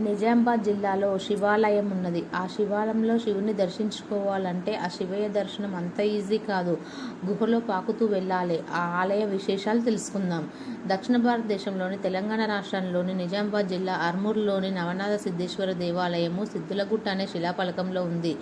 నిజామాబాద్ జిల్లాలో శివాలయం ఉన్నది. ఆ శివాలయంలో శివుని దర్శించుకోవాలంటే ఆ శివయ్య దర్శనం అంత ఈజీ కాదు. గుహలో పాకుతూ వెళ్ళాలి. ఆ ఆలయ విశేషాలు తెలుసుకుందాం. దక్షిణ భారతదేశంలోని తెలంగాణ రాష్ట్రంలోని నిజామాబాద్ జిల్లా అర్మూర్లోని నవనాథ సిద్ధేశ్వర దేవాలయము సిద్ధులగుట్ట అనే శిలాఫలకంలో ఉంది.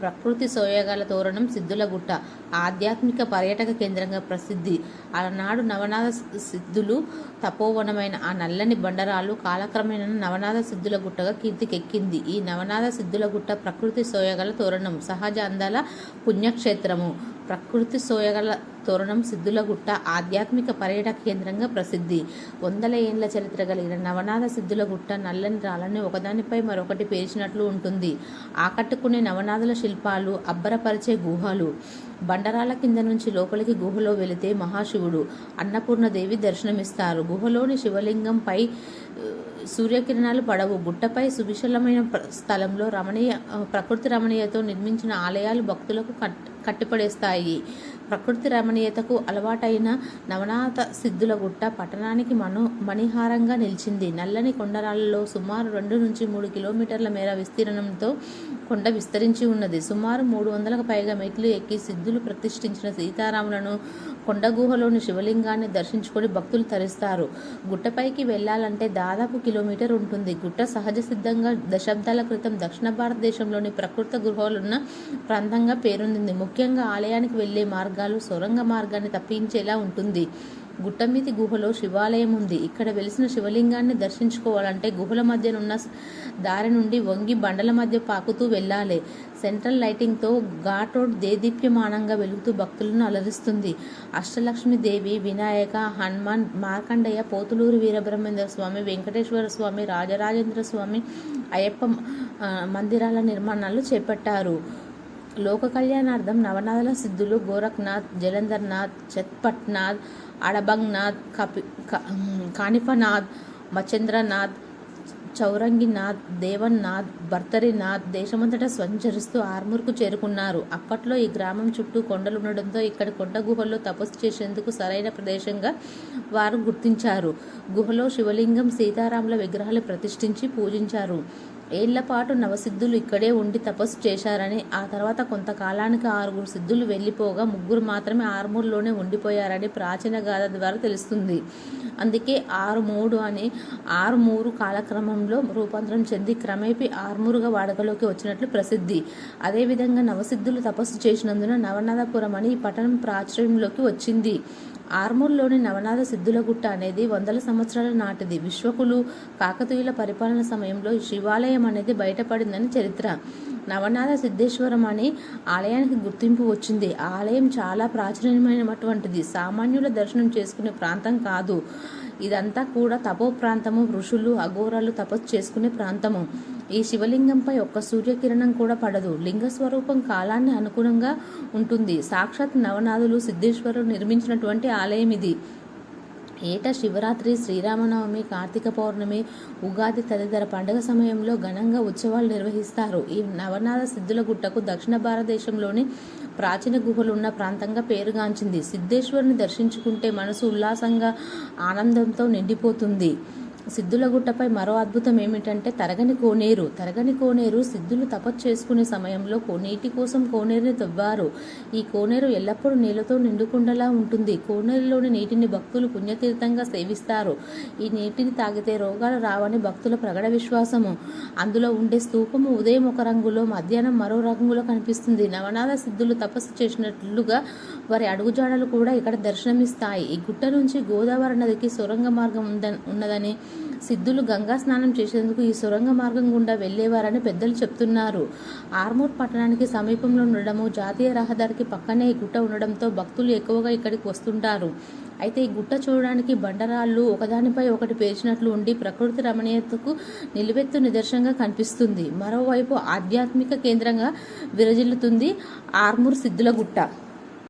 ప్రకృతి సోయగాల తోరణం సిద్ధులగుట్ట. ఆధ్యాత్మిక పర్యాటక కేంద్రంగా ప్రసిద్ధి. ఆనాడు నవనాథ సిద్ధులు తపోవనమైన ఆ నల్లని బండరాలు కాలక్రమేణా నవనాథ సిద్ధుల గుట్టగా కీర్తికెక్కింది. ఈ నవనాథ సిద్ధుల గుట్ట ప్రకృతి సోయగల తోరణం సహజ అందాల పుణ్యక్షేత్రము. ప్రకృతి సోయగల తోరణం సిద్ధులగుట్ట ఆధ్యాత్మిక పర్యటక కేంద్రంగా ప్రసిద్ధి. వందల ఏండ్ల చరిత్ర కలిగిన నవనాథ సిద్ధులగుట్ట నల్లని రాళ్ళని ఒకదానిపై మరొకటి పేర్చినట్లు ఉంటుంది. ఆకట్టుకునే నవనాథుల శిల్పాలు అబ్బరపరిచే గుహలు. బండరాల కింద నుంచి లోపలికి గుహలో వెళితే మహాశివుడు. అన్నపూర్ణదేవి దర్శనమిస్తారు. గుహలోని శివలింగంపై సూర్యకిరణాలు పడవు. గుట్టపై సువిశాలమైన స్థలంలో రమణీయ ప్రకృతి రమణీయతో నిర్మించిన ఆలయాలు భక్తులకు కట్ కట్టిపడేస్తాయి ప్రకృతి రమణీయతకు అలవాటైన నవనాథ సిద్ధుల గుట్ట పట్టణానికి మను మణిహారంగా నిలిచింది. నల్లని కొండరాళ్ళలో సుమారు రెండు నుంచి మూడు కిలోమీటర్ల మేర విస్తీర్ణంతో కొండ విస్తరించి ఉన్నది. సుమారు మూడు వందలకు పైగా మెట్లు ఎక్కి సిద్ధులు ప్రతిష్ఠించిన సీతారాములను కొండ గుహలోని శివలింగాన్ని దర్శించుకొని భక్తులు తరిస్తారు. గుట్టపైకి వెళ్ళాలంటే దాదాపు కిలోమీటర్ ఉంటుంది. గుట్ట సహజ సిద్ధంగా దశాబ్దాల క్రితం దక్షిణ భారతదేశంలోని ప్రకృత గుహలున్న ప్రాంతంగా పేరొందింది. ముఖ్యంగా ఆలయానికి వెళ్ళే మార్గాలు సొరంగ మార్గాన్ని తప్పించేలా ఉంటుంది. గుట్టమీది గుహలో శివాలయం ఉంది. ఇక్కడ వెలిసిన శివలింగాన్ని దర్శించుకోవాలంటే గుహల మధ్యనున్న దారి నుండి వంగి బండల మధ్య పాకుతూ వెళ్ళాలి. సెంట్రల్ లైటింగ్తో ఘాట్ రోడ్ దేదీప్యమానంగా వెలుగుతూ భక్తులను అలరిస్తుంది. అష్టలక్ష్మి దేవి వినాయక హనుమాన్ మార్కండయ్య పోతులూరు వీరబ్రహ్మేంద్ర స్వామి వెంకటేశ్వర స్వామి రాజరాజేంద్ర స్వామి అయ్యప్ప మందిరాల నిర్మాణాలు చేపట్టారు. లోక కళ్యాణార్థం నవనాథల సిద్ధులు గోరఖ్నాథ్ జలంధర్నాథ్ చత్పట్నాథ్ అడబంగ్నాథ్ కపి కానిఫనాథ్ మచేంద్రనాథ్ చౌరంగినాథ్ దేవన్నాథ్ భర్తరినాథ్ దేశమంతటా సంచరిస్తూ ఆర్మూర్కు చేరుకున్నారు. అప్పట్లో ఈ గ్రామం చుట్టూ కొండలు ఉండడంతో ఇక్కడ కొండ గుహల్లో తపస్సు చేసేందుకు సరైన ప్రదేశంగా వారు గుర్తించారు. గుహలో శివలింగం సీతారాముల విగ్రహాలు ప్రతిష్ఠించి పూజించారు. ఏళ్ళపాటు నవసిద్ధులు ఇక్కడే ఉండి తపస్సు చేశారని ఆ తర్వాత కొంతకాలానికి ఆరుగురు సిద్ధులు వెళ్ళిపోగా ముగ్గురు మాత్రమే ఆరుమూరులోనే ఉండిపోయారని ప్రాచీన గాథ ద్వారా తెలుస్తుంది. అందుకే ఆరు మూడు అని ఆరుమూరు కాలక్రమంలో రూపాంతరం చెంది క్రమేపీ ఆరుమూరుగా వాడుకలోకి వచ్చినట్లు ప్రసిద్ధి. అదేవిధంగా నవసిద్ధులు తపస్సు చేసినందున నవనాథపురం అని ఈ పట్టణం ప్రాచుర్యంలోకి వచ్చింది. ఆర్మూర్లోని నవనాథ సిద్ధులగుట్ట అనేది వందల సంవత్సరాల నాటిది. విశ్వకులు కాకతీయుల పరిపాలన సమయంలో శివాలయం అనేది బయటపడిందని చరిత్ర. నవనాథ సిద్ధేశ్వరం అనే ఆలయానికి గుర్తింపు వచ్చింది. ఆలయం చాలా ప్రాచీనమైనటువంటిది. సామాన్యుల దర్శనం చేసుకునే ప్రాంతం కాదు. ఇదంతా కూడా తపో ప్రాంతము ఋషులు అఘోరాలు తపస్సు చేసుకునే ప్రాంతము. ఈ శివలింగంపై ఒక్క సూర్యకిరణం కూడా పడదు. లింగ స్వరూపం కాలాన్ని అనుగుణంగా ఉంటుంది. సాక్షాత్ నవనాథులు సిద్ధేశ్వరుడు నిర్మించినటువంటి ఆలయం ఇది. ఏటా శివరాత్రి శ్రీరామనవమి కార్తీక పౌర్ణమి ఉగాది తదితర పండుగ సమయంలో ఘనంగా ఉత్సవాలు నిర్వహిస్తారు. ఈ నవనాథ సిద్ధుల గుట్టకు దక్షిణ భారతదేశంలోని ప్రాచీన గుహలు ఉన్న ప్రాంతంగా పేరుగాంచింది. సిద్ధేశ్వరుని దర్శించుకుంటే మనసు ఉల్లాసంగా ఆనందంతో నిండిపోతుంది. సిద్ధులగుట్టపై మరో అద్భుతం ఏమిటంటే తరగని కోనేరు. తరగని కోనేరు సిద్ధులు తపస్సు చేసుకునే సమయంలో నీటి కోసం కోనేరుని తవ్వారు. ఈ కోనేరు ఎల్లప్పుడూ నీళ్ళతో నిండుకుండలా ఉంటుంది. కోనేరులోని నీటిని భక్తులు పుణ్యతీర్థంగా సేవిస్తారు. ఈ నీటిని తాగితే రోగాలు రావని భక్తుల ప్రగడ విశ్వాసము. అందులో ఉండే స్తూపము ఉదయం ఒక రంగులో మధ్యాహ్నం మరో రంగులో కనిపిస్తుంది. నవనాథ సిద్ధులు తపస్సు చేసినట్లుగా వారి అడుగుజాడలు కూడా ఇక్కడ దర్శనమిస్తాయి. ఈ గుట్ట నుంచి గోదావరి నదికి సొరంగ మార్గం ఉంద ఉన్నదని సిద్ధులు గంగా స్నానం చేసేందుకు ఈ సొరంగ మార్గం గుండా వెళ్ళేవారని పెద్దలు చెప్తున్నారు. ఆర్మూర్ పట్టణానికి సమీపంలో ఉండడము జాతీయ రహదారికి పక్కనే ఈ గుట్ట ఉండడంతో భక్తులు ఎక్కువగా ఇక్కడికి వస్తుంటారు. అయితే ఈ గుట్ట చూడడానికి బండరాళ్ళు ఒకదానిపై ఒకటి పేర్చినట్లు ఉండి ప్రకృతి రమణీయతకు నిలువెత్తు నిదర్శనంగా కనిపిస్తుంది. మరోవైపు ఆధ్యాత్మిక కేంద్రంగా విరజిల్లుతుంది ఆర్మూర్ సిద్ధుల గుట్ట.